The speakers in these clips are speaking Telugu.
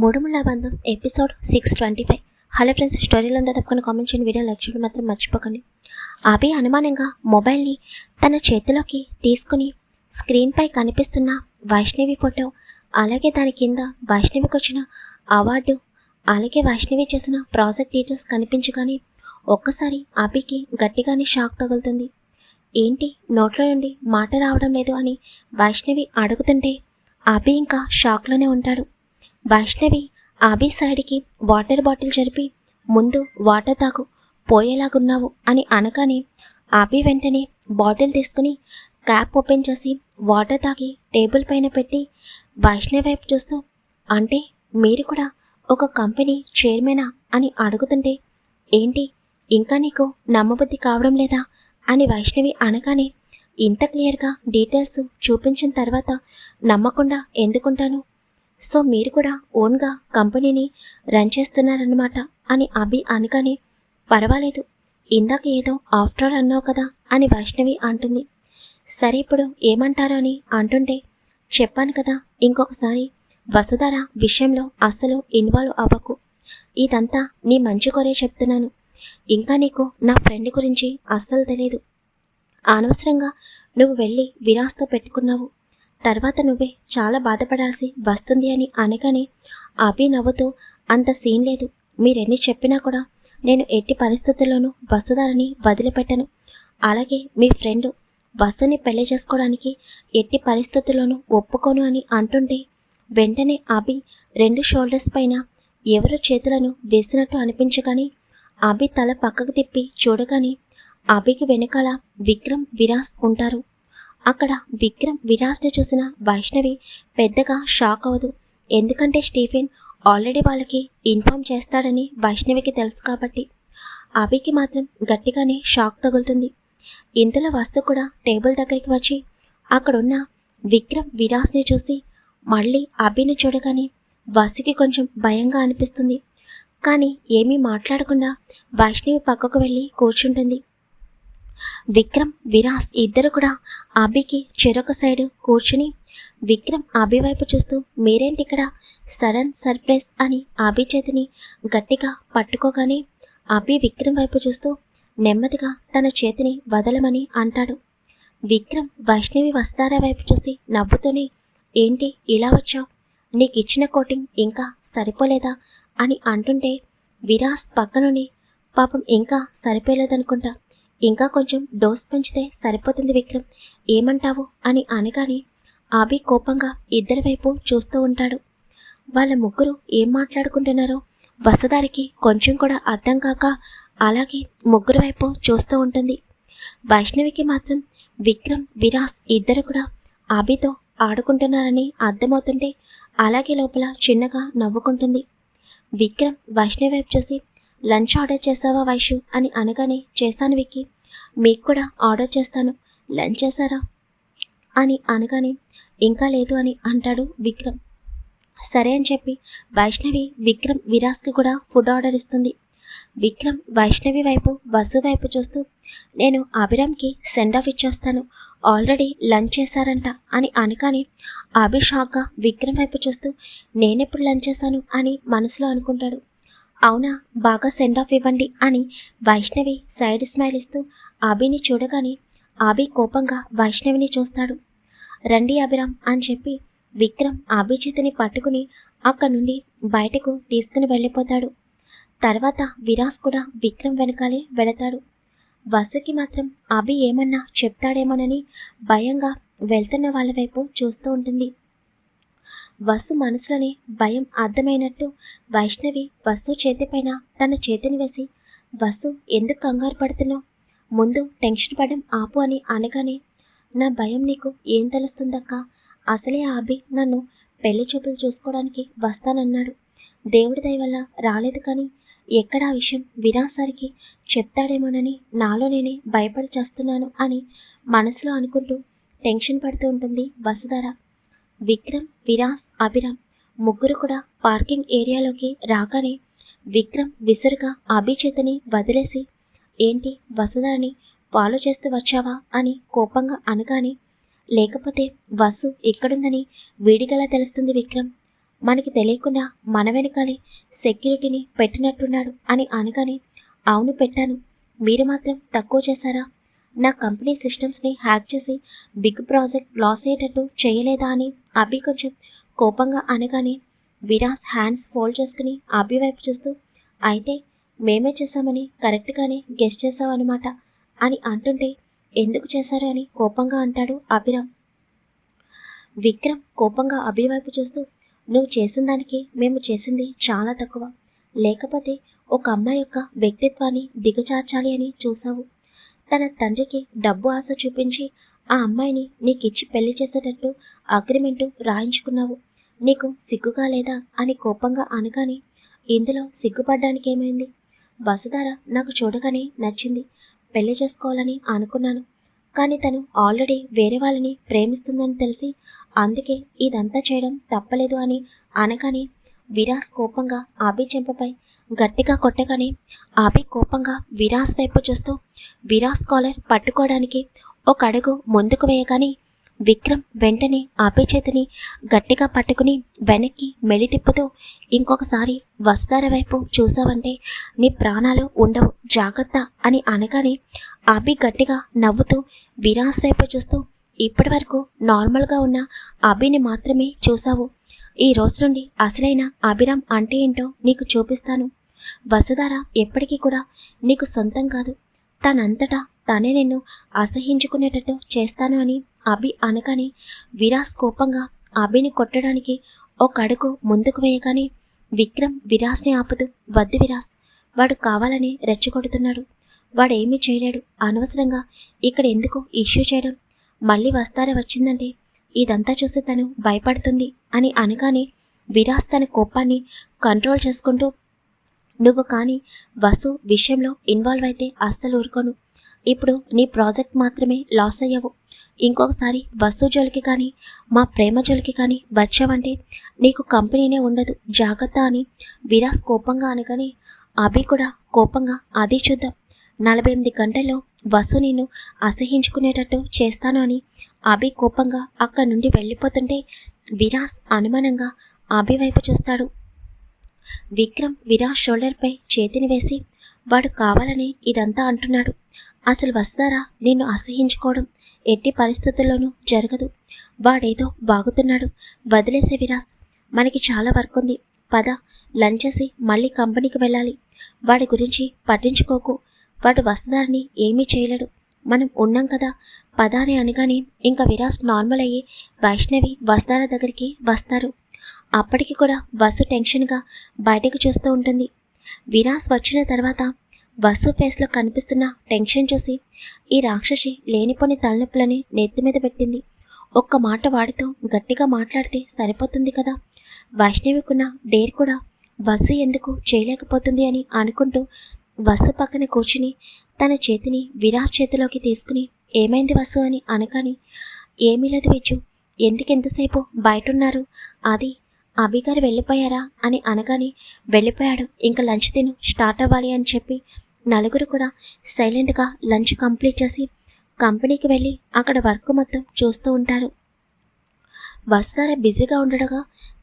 మూడుముళ్ళ బంధం episode six twenty five hello friends స్టోరీలో అంతా తప్పకుండా కామెంట్ చేయండి వీడియో లైక్ చేయడం మాత్రం మర్చిపోకండి. అభి అనుమానంగా మొబైల్ని తన చేతిలోకి తీసుకుని స్క్రీన్పై కనిపిస్తున్న వైష్ణవి ఫోటో అలాగే దాని కింద వైష్ణవికి వచ్చిన అవార్డు అలాగే వైష్ణవి చేసిన ప్రాజెక్ట్ డీటెయిల్స్ కనిపించగానే ఒక్కసారి అభికి గట్టిగానే షాక్ తగులుతుంది. ఏంటి నోట్లో నుండి మాట రావడం లేదు అని వైష్ణవి అడుగుతుంటే అభి ఇంకా షాక్లోనే ఉంటాడు. వైష్ణవి ఆబీ సైడ్కి వాటర్ బాటిల్ జరిపి ముందు వాటర్ తాగు పోయేలాగున్నావు అని అనగానే ఆబీ వెంటనే బాటిల్ తీసుకుని క్యాప్ ఓపెన్ చేసి వాటర్ తాగి టేబుల్ పైన పెట్టి వైష్ణవి వైపు చూస్తూ అంటే మీరు కూడా ఒక కంపెనీ చైర్మనా? అని అడుగుతుంటే ఏంటి ఇంకా నీకు నమ్మబుద్ధి కావడం లేదా? అని వైష్ణవి అనగానే ఇంత క్లియర్గా డీటెయిల్స్ చూపించిన తర్వాత నమ్మకుండా ఎందుకుంటాను? సో మీరు కూడా ఓన్గా కంపెనీని రన్ చేస్తున్నారన్నమాట అని అభి అనగానే పర్వాలేదు ఇందాక ఏదో ఆఫ్టర్ ఆల్ అన్నావు కదా అని వైష్ణవి అంటుంది. సరే ఇప్పుడు ఏమంటారు అని అంటుంటే చెప్పాను కదా ఇంకొకసారి వసుధార విషయంలో అస్సలు ఇన్వాల్వ్ అవ్వకు. ఇదంతా నీ మంచి కొరే చెప్తున్నాను. ఇంకా నీకు నా ఫ్రెండ్ గురించి అస్సలు తెలియదు అనవసరంగా నువ్వు వెళ్ళి విరాస్తో పెట్టుకున్నావు. తర్వాత నువ్వే చాలా బాధపడాల్సి వస్తుంది అని అనగానే అభి నవ్వుతూ అంత సీన్ లేదు. మీరెన్ని చెప్పినా కూడా నేను ఎట్టి పరిస్థితుల్లోనూ వసుదారని వదిలిపెట్టను. అలాగే మీ ఫ్రెండ్ వసుని పెళ్ళి చేసుకోవడానికి ఎట్టి పరిస్థితుల్లోనూ ఒప్పుకోను అని అంటుంటే వెంటనే అభి రెండు షోల్డర్స్ పైన ఎవరు చేతులను వేసినట్టు అనిపించగాని అభి తల పక్కకు తిప్పి చూడగానే అభికి వెనకాల విక్రమ్ విరాస్ ఉంటారు. అక్కడ విక్రమ్ విరాస్ని చూసిన వైష్ణవి పెద్దగా షాక్ అవ్వదు. ఎందుకంటే స్టీఫెన్ ఆల్రెడీ వాళ్ళకి ఇన్ఫామ్ చేస్తాడని వైష్ణవికి తెలుసు కాబట్టి. అభికి మాత్రం గట్టిగానే షాక్ తగులుతుంది. ఇంతలో వస్తు కూడా టేబుల్ దగ్గరికి వచ్చి అక్కడున్న విక్రమ్ విరాస్ని చూసి మళ్ళీ అభిని చూడగానే వసుకి కొంచెం భయంగా అనిపిస్తుంది. కానీ ఏమీ మాట్లాడకుండా వైష్ణవి పక్కకు వెళ్ళి కూర్చుంటుంది. విక్రమ్ విరాస్ ఇద్దరు కూడా అభికి చెరొక సైడు కూర్చుని విక్రమ్ అభి వైపు చూస్తూ మీరేంటి ఇక్కడ? సడన్ సర్ప్రైజ్ అని అభి చేతిని గట్టిగా పట్టుకోగానే అభి విక్రమ్ వైపు చూస్తూ నెమ్మదిగా తన చేతిని వదలమని అంటాడు. విక్రమ్ వైష్ణవి వస్తారా వైపు చూసి నవ్వుతూనే ఏంటి ఇలా వచ్చావు? నీకు ఇచ్చిన కోటింగ్ ఇంకా సరిపోలేదా అని అంటుంటే విరాస్ పక్కనుని పాపం ఇంకా సరిపోలేదనుకుంటా. ఇంకా కొంచెం డోస్ పెంచితే సరిపోతుంది విక్రమ్. ఏమంటావు? అని అనగానే ఆబి కోపంగా ఇద్దరి వైపు చూస్తూ ఉంటాడు. వాళ్ళ ముగ్గురు ఏం మాట్లాడుకుంటున్నారో వసదారికి కొంచెం కూడా అర్థం కాక అలాగే ముగ్గురు వైపు చూస్తూ ఉంటుంది. వైష్ణవికి మాత్రం విక్రమ్ విరాస్ ఇద్దరు కూడా ఆబితో ఆడుకుంటున్నారని అర్థమవుతుంటే అలాగే లోపల చిన్నగా నవ్వుకుంటుంది. విక్రమ్ వైష్ణవి వైపు చూసి లంచ్ ఆర్డర్ చేసావా వైషు? అని అనగానే చేశాను విక్కీ. మీకు కూడా ఆర్డర్ చేస్తాను. లంచ్ చేశారా? అని అనగానే ఇంకా లేదు అని అంటాడు విక్రమ్. సరే అని చెప్పి వైష్ణవి విక్రమ్ విరాస్కి కూడా ఫుడ్ ఆర్డర్ ఇస్తుంది. విక్రమ్ వైష్ణవి వైపు వసు వైపు చూస్తూ నేను అభిరామ్కి సెండ్ ఆఫ్ ఇచ్చేస్తాను. ఆల్రెడీ లంచ్ చేశారంట అని అనగానే అభిషాక్గా విక్రమ్ వైపు చూస్తూ నేనెప్పుడు లంచ్ చేశాను అని మనసులో అనుకుంటాడు. అవునా బాగా సెండ్ ఆఫ్ ఇవ్వండి అని వైష్ణవి సైడ్ స్మైల్ ఇస్తూ అభిని చూడగానే ఆబీ కోపంగా వైష్ణవిని చూస్తాడు. రండి అభిరామ్ అని చెప్పి విక్రమ్ ఆబీ చేతిని పట్టుకుని అక్కడి నుండి బయటకు తీసుకుని వెళ్ళిపోతాడు. తర్వాత విరాస్ కూడా విక్రమ్ వెనకాలే వెళతాడు. వసుకి మాత్రం అభి ఏమన్నా చెప్తాడేమోనని భయంగా వెళ్తున్న వాళ్ళ వైపు చూస్తూ ఉంటుంది. వసు మనసులోనే భయం అర్థమైనట్టు వైష్ణవి వసు చేతిపైన తన చేతిని వేసి వసు ఎందుకు కంగారు పడుతున్నావు? ముందు టెన్షన్ పడడం ఆపు అని అనగానే నా భయం నీకు ఏం తెలుస్తుందక్క? అసలే ఆబి నన్ను పెళ్ళి చూపులు చూసుకోవడానికి వస్తానన్నాడు. దేవుడి దయ వల్ల రాలేదు కానీ ఎక్కడ ఆ విషయం విరాసారికి చెప్తాడేమోనని నాలో నేనే భయపడి చేస్తున్నాను అని మనసులో అనుకుంటూ టెన్షన్ పడుతూ ఉంటుంది వసుధార. విక్రమ్ విరాస్ అభిరామ్ ముగ్గురు కూడా పార్కింగ్ ఏరియాలోకి రాగానే విక్రమ్ విసురుగా అభిచేతని వదిలేసి ఏంటి వసుధాని ఫాలో చేస్తూ వచ్చావా? అని కోపంగా అనగానే లేకపోతే వసు ఎక్కడుందని వీడిగలా తెలుస్తుంది విక్రమ్. మనకి తెలియకుండా మన వెనకాలే సెక్యూరిటీని పెట్టినట్టున్నాడు అని అనగానే అవును పెట్టాను. మీరు మాత్రం తక్కువ చేశారా? నా కంపెనీ సిస్టమ్స్ని హ్యాక్ చేసి బిగ్ ప్రాజెక్ట్ లాస్ అయ్యేటట్టు చేయలేదా అని అభి కొంచెం కోపంగా అనగానే విరాస్ హ్యాండ్స్ ఫోల్డ్ చేసుకుని అభి వైపు చూస్తూ అయితే మేమే చేశామని కరెక్ట్గానే గెస్ట్ చేసామన్నమాట అని అంటుంటే ఎందుకు చేశారు అని కోపంగా అంటాడు అభిరామ్. విక్రమ్ కోపంగా అభి వైపు చూస్తూ నువ్వు చేసిన దానికి మేము చేసింది చాలా తక్కువ. లేకపోతే ఒక అమ్మాయి యొక్క వ్యక్తిత్వాన్ని దిగజార్చాలి అని చూసావు తన తండ్రికి డబ్బు ఆశ చూపించి ఆ అమ్మాయిని నీకిచ్చి పెళ్ళి చేసేటట్టు అగ్రిమెంటు రాయించుకున్నావు. నీకు సిగ్గుగా లేదా? అని కోపంగా అనగానే ఇందులో సిగ్గుపడ్డానికి ఏమైంది? వసుధార నాకు చూడగానే నచ్చింది. పెళ్ళి చేసుకోవాలని అనుకున్నాను. కానీ తను ఆల్రెడీ వేరే వాళ్ళని ప్రేమిస్తుందని తెలిసి అందుకే ఇదంతా చేయడం తప్పలేదు అని అనగానే విరాస్ కోపంగా ఆబి చెంపపై గట్టిగా కొట్టగానే ఆబి కోపంగా విరాస్ వైపు చూస్తూ విరాస్ కాలర్ పట్టుకోవడానికి ఒక అడుగు ముందుకు వేయగానే విక్రమ్ వెంటనే ఆపే చేతిని గట్టిగా పట్టుకుని వెనక్కి మెలి తిప్పుతూ ఇంకొకసారి వస్తార వైపు చూసావంటే నీ ప్రాణాలు ఉండవు జాగ్రత్త అని అనగానే ఆపి గట్టిగా నవ్వుతూ విరాస్ వైపు చూస్తూ ఇప్పటి వరకు నార్మల్గా ఉన్న అభిని మాత్రమే చూసావు ఈ రోజు నుండి అసలైన అభిరామ్ అంటే ఏంటో నీకు చూపిస్తాను. వసుధార ఎప్పటికీ కూడా నీకు సొంతం కాదు. తనంతటా తనే నిన్ను అసహించుకునేటట్టు చేస్తాను అని అభి అనగానే విరాస్ కోపంగా అభిని కొట్టడానికి ఒక అడుగు ముందుకు వేయగానే విక్రమ్ విరాస్ని ఆపుతూ వద్దు విరాస్ వాడు కావాలని రెచ్చగొడుతున్నాడు. వాడేమీ చేయలేడు. అనవసరంగా ఇక్కడ ఎందుకు ఇష్యూ చేయడం? మళ్ళీ వస్తారా వచ్చిందంటే ఇదంతా చూసి తను భయపడుతుంది అని అనగానే విరాస్ తన కోపాన్ని కంట్రోల్ చేసుకుంటూ నువ్వు కానీ వసు విషయంలో ఇన్వాల్వ్ అయితే అస్సలు ఊరుకోను. ఇప్పుడు నీ ప్రాజెక్ట్ మాత్రమే లాస్ అయ్యావు. ఇంకొకసారి వసు జోలికి కానీ మా ప్రేమ జోలికి కానీ వచ్చావంటే నీకు కంపెనీనే ఉండదు. జాగ్రత్త అని విరాస్ కోపంగా అనగాని అభి కూడా కోపంగా అది చూద్దాం. నలభై ఎనిమిది గంటల్లో వసు నేను అసహించుకునేటట్టు చేస్తాను అని అభి కోపంగా అక్కడి నుండి వెళ్ళిపోతుంటే విరాస్ అనుమానంగా అభి వైపు చూస్తాడు. విక్రమ్ విరాజ్ షోల్డర్పై చేతిని వేసి వాడు కావాలని ఇదంతా అంటున్నాడు. అసలు వస్తారా? నిన్ను అసహించుకోవడం ఎట్టి పరిస్థితుల్లోనూ జరగదు. వాడేదో బాగుతున్నాడు. వదిలేసే విరాస్. మనకి చాలా వర్క్ ఉంది. పద లంచ్ చేసి మళ్ళీ కంపెనీకి వెళ్ళాలి. వాడి గురించి పట్టించుకోకు. వాడు వసుధారిని ఏమీ చేయలేడు. మనం ఉన్నాం కదా. పద అని అనగానే ఇంకా విరాస్ నార్మల్ అయ్యి వైష్ణవి వస్తారా దగ్గరికి? వస్తారు. అప్పటికి కూడా వసు టెన్షన్గా బయటకు చూస్తూ ఉంటుంది. విరాస్ వచ్చిన తర్వాత వసు ఫేస్లో కనిపిస్తున్న టెన్షన్ చూసి ఈ రాక్షసి లేనిపోని తలనొప్పులని నెత్తి మీద పెట్టింది. ఒక్క మాట వాడితో గట్టిగా మాట్లాడితే సరిపోతుంది కదా? వైష్ణవికున్న డేర్ కూడా వసు ఎందుకు చేయలేకపోతుంది అని అనుకుంటూ వసు పక్కన కూర్చుని తన చేతిని విరాజ్ చేతిలోకి తీసుకుని ఏమైంది వసు? అని అనగాని ఏమీ లేదు విచ్చు ఎందుకెంతసేపు బయటున్నారు? అది అభిగారు వెళ్ళిపోయారా? అని అనగానే వెళ్ళిపోయాడు. ఇంకా లంచ్ తిను స్టార్ట్ అవ్వాలి అని చెప్పి నలుగురు కూడా సైలెంట్గా లంచ్ కంప్లీట్ చేసి కంపెనీకి వెళ్ళి అక్కడ వర్క్ మొత్తం చూస్తూ ఉంటారు. వసుధార బిజీగా ఉండడగా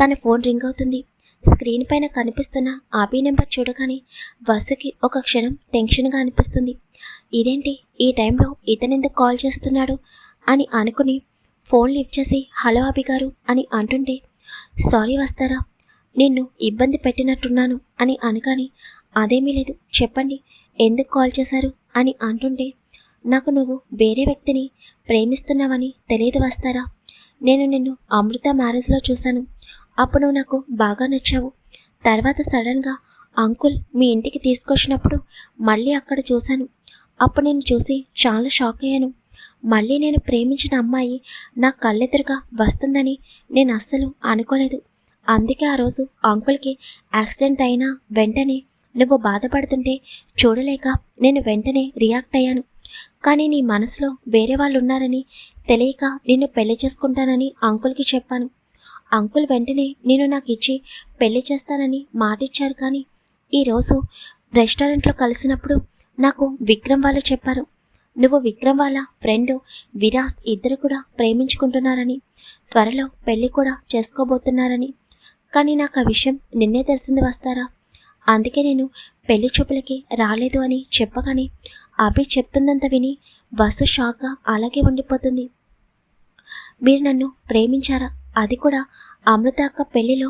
తన ఫోన్ రింగ్ అవుతుంది. స్క్రీన్ పైన కనిపిస్తున్న ఆబీ నెంబర్ చూడగానే వసుకి ఒక క్షణం టెన్షన్గా అనిపిస్తుంది. ఇదేంటి? ఈ టైంలో ఇతనెందుకు కాల్ చేస్తున్నాడు? అని అనుకుని ఫోన్ లిఫ్ట్ చేసి హలో అభి గారు అని అంటుంటే సారీ వస్తారా? నిన్ను ఇబ్బంది పెట్టినట్టున్నాను అని అనగాని అదేమీ లేదు చెప్పండి ఎందుకు కాల్ చేశారు? అని అంటుంటే నాకు నువ్వు వేరే వ్యక్తిని ప్రేమిస్తున్నావని తెలియదు వస్తారా? నేను నిన్ను అమృత మ్యారేజ్లో చూశాను. అప్పుడు నువ్వు నాకు బాగా నచ్చావు. తర్వాత సడన్గా అంకుల్ మీ ఇంటికి తీసుకొచ్చినప్పుడు మళ్ళీ అక్కడ చూశాను. అప్పుడు నేను చూసి చాలా షాక్ అయ్యాను. మళ్ళీ నేను ప్రేమించిన అమ్మాయి నా కళ్ళెదురుగా వస్తుందని నేను అస్సలు అనుకోలేదు. అందుకే ఆ రోజు అంకుల్కి యాక్సిడెంట్ అయినా వెంటనే నువ్వు బాధపడుతుంటే చూడలేక నేను వెంటనే రియాక్ట్ అయ్యాను. కానీ నీ మనసులో వేరే వాళ్ళు ఉన్నారని తెలియక నిన్ను పెళ్ళి చేసుకుంటానని అంకుల్కి చెప్పాను. అంకుల్ వెంటనే నేను నాకు ఇచ్చి పెళ్ళి చేస్తానని మాటిచ్చారు కానీ ఈరోజు రెస్టారెంట్లో కలిసినప్పుడు నాకు విక్రమ్ వాళ్ళు చెప్పారు. నువ్వు విక్రమ్ వాళ్ళ ఫ్రెండ్ విరాస్ ఇద్దరు కూడా ప్రేమించుకుంటున్నారని త్వరలో పెళ్ళి కూడా చేసుకోబోతున్నారని. కానీ నాకు ఆ విషయం నిన్నే తెలిసింది వస్తారా? అందుకే నేను పెళ్ళి చూపులకి రాలేదు అని చెప్పగానే అభి చెప్తుందంత విని వస్తు షాక్గా అలాగే ఉండిపోతుంది. మీరు నన్ను ప్రేమించారా? అది కూడా అమృత అక్క పెళ్ళిలో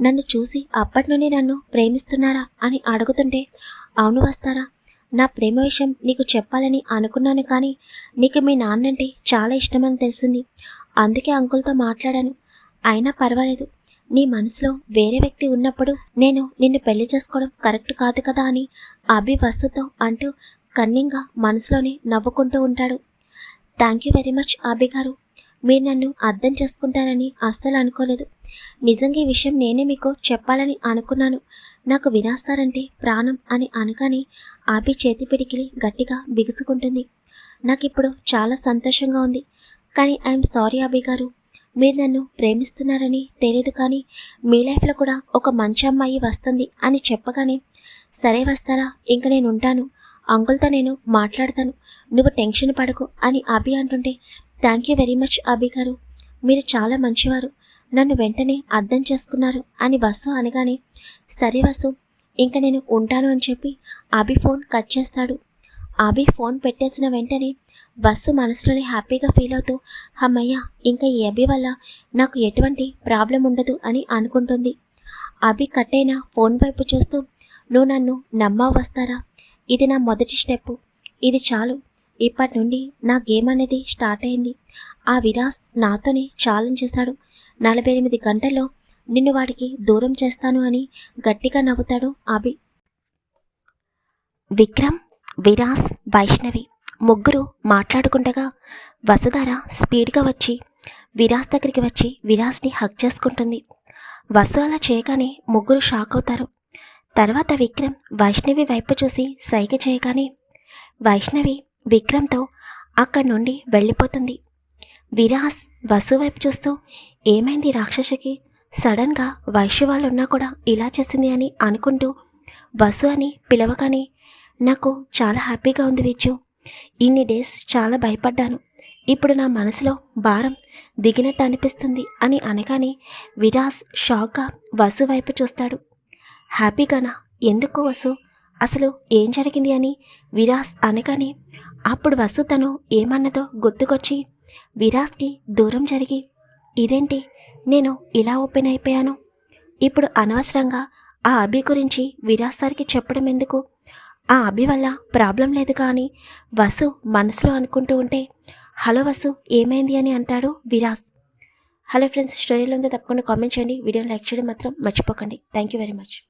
నన్ను చూసి అప్పటి నుండి నన్ను ప్రేమిస్తున్నారా అని అడుగుతుంటే అవును వస్తారా? నా ప్రేమ విషయం నీకు చెప్పాలని అనుకున్నాను కానీ నీకు మీ నాన్నంటే చాలా ఇష్టమని తెలిసింది. అందుకే అంకుల్తో మాట్లాడాను. అయినా పర్వాలేదు. నీ మనసులో వేరే వ్యక్తి ఉన్నప్పుడు నేను నిన్ను పెళ్ళి చేసుకోవడం కరెక్ట్ కాదు కదా అని అభి వస్తుతో అంటూ కన్నింగా మనసులోనే నవ్వుకుంటూ ఉంటాడు. Thank you very much Abhi గారు. మీరు నన్ను అర్థం చేసుకుంటారని అస్సలు అనుకోలేదు. నిజంగా ఈ విషయం నేనే మీకు చెప్పాలని అనుకున్నాను. నాకు వినాస్తారంటే ప్రాణం అని అనగానే ఆపి చేతి పిడికిలి గట్టిగా బిగుసుకుంటుంది. నాకు ఇప్పుడు చాలా సంతోషంగా ఉంది. కానీ ఐఎమ్ సారీ అభి గారు. మీరు నన్ను ప్రేమిస్తున్నారని తెలియదు కానీ మీ లైఫ్లో కూడా ఒక మంచి అమ్మాయి వస్తుంది అని చెప్పగానే సరే వస్తారా? ఇంక నేను ఉంటాను. అంకుల్తో నేను మాట్లాడతాను. నువ్వు టెన్షన్ పడకు అని అభి అంటుంటే thank you very much Abhi గారు. మీరు చాలా మంచివారు. నన్ను వెంటనే అర్థం చేసుకున్నారు అని వసు అనగానే సరే వసు ఇంక నేను ఉంటాను అని చెప్పి అభి ఫోన్ కట్ చేస్తాడు. అభి ఫోన్ పెట్టేసిన వెంటనే బస్సు మనసులోనే హ్యాపీగా ఫీల్ అవుతూ అమ్మయ్య ఇంకా ఈ అభి వల్ల నాకు ఎటువంటి ప్రాబ్లం ఉండదు అని అనుకుంటుంది. అభి కట్టైన ఫోన్ వైపు చూస్తూ నువ్వు నన్ను నమ్మవు వస్తారా? ఇది నా మొదటి స్టెప్ ఇది చాలు. ఇప్పటి నుండి నా గేమ్ అనేది స్టార్ట్ అయింది. ఆ విరాస్ నాతోనే ఛాలెంజ్ చేశాడు. నలభై ఎనిమిది గంటల్లో నిన్ను వాడికి దూరం చేస్తాను అని గట్టిగా నవ్వుతాడు అభి విక్రమ్ విరాస్ వైష్ణవి ముగ్గురు మాట్లాడుకుండగా వసుధార స్పీడ్గా వచ్చి విరాస్ దగ్గరికి వచ్చి విరాస్ని హక్ చేసుకుంటుంది. వసు అలా చేయగానే ముగ్గురు షాక్ అవుతారు. తర్వాత విక్రమ్ వైష్ణవి వైపు చూసి సైగ చేయగానే వైష్ణవి విక్రమ్తో అక్కడి నుండి వెళ్ళిపోతుంది. విరాస్ వసు వైపు చూస్తూ ఏమైంది రాక్షసికి? సడన్గా వైశ్య వాళ్ళున్నా కూడా ఇలా చేసింది అని అనుకుంటూ వసు అని పిలవగానే నాకు చాలా హ్యాపీగా ఉంది విచ్చు ఇన్ని డేస్ చాలా భయపడ్డాను. ఇప్పుడు నా మనసులో భారం దిగినట్టు అనిపిస్తుంది అని అనగానే విరాస్ షాక్గా వసు వైపు చూస్తాడు. హ్యాపీగానా? ఎందుకు వసు? అసలు ఏం జరిగింది అని విరాస్ అనగానే అప్పుడు వసు తను ఏమన్నదో గుర్తుకొచ్చి విరాస్కి దూరం జరిగి ఇదేంటి? నేను ఇలా ఓపెన్ అయిపోయాను? ఇప్పుడు అనవసరంగా ఆ అభి గురించి విరాజ్ సార్కి చెప్పడం ఎందుకు? ఆ అభి వల్ల ప్రాబ్లం లేదు కానీ వసు మనసులో అనుకుంటూ ఉంటే హలో వసు ఏమైంది అని అంటాడు విరాజ్. హలో ఫ్రెండ్స్ స్టోరీలో ఉందో తప్పకుండా కామెంట్ చేయండి. వీడియోని లైక్ చేయడం మాత్రం మర్చిపోకండి. Thank you very much.